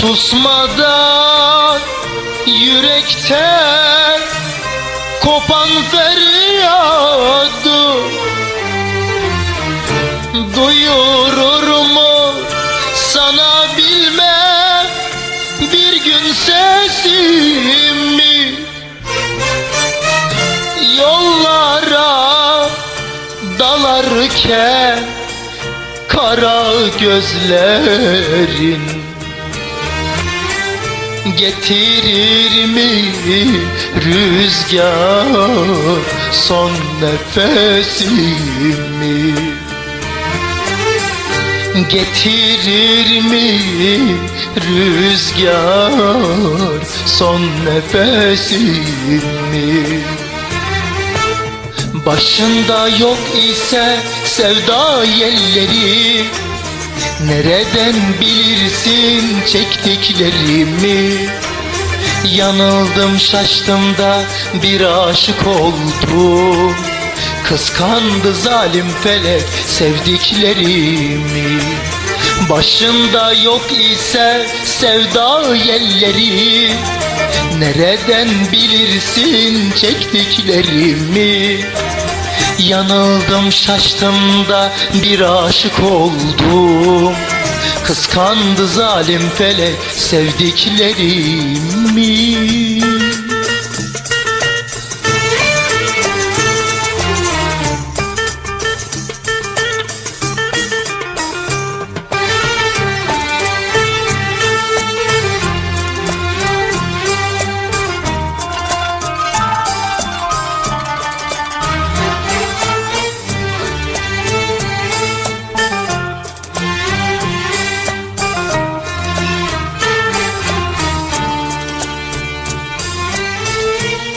Susmadan yürekten kopan feryadı Duyurur mu sana bilmem bir gün sesimi Yollara dalarken kara gözlerin Getirir mi rüzgar son nefesimi? Getirir mi rüzgar son nefesimi? Başında yok ise sevda yelleri Nereden bilirsin çektiklerimi? Yanıldım şaştım da bir aşık oldum. Kıskandı zalim felek sevdiklerimi. Başında yok ise sevda yelleri. Nereden bilirsin çektiklerimi Yanıldım şaştım da bir aşık oldum. Kıskandı zalim felek sevdiklerimi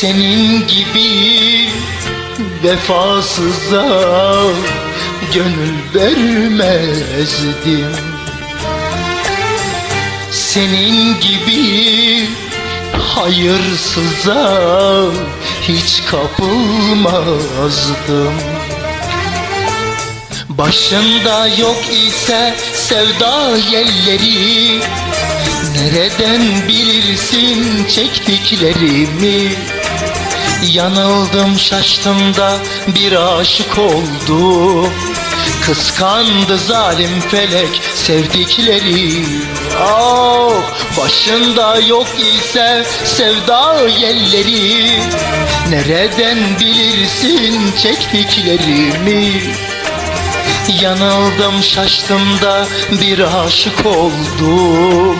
senin gibi vefasıza gönül vermezdim. Senin gibi hayırsıza hiç kapılmazdım. Başında yok ise sevda yelleri Nereden bilirsin çektiklerimi? Yanıldım şaştım da bir aşık oldum Kıskandı zalim felek sevdiklerim Ah başında yok ise sevda yelleri. Nereden bilirsin çektiklerimi Yanıldım şaştım da bir aşık oldum.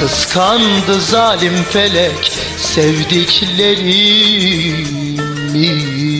Kıskandı zalim felek sevdiklerimi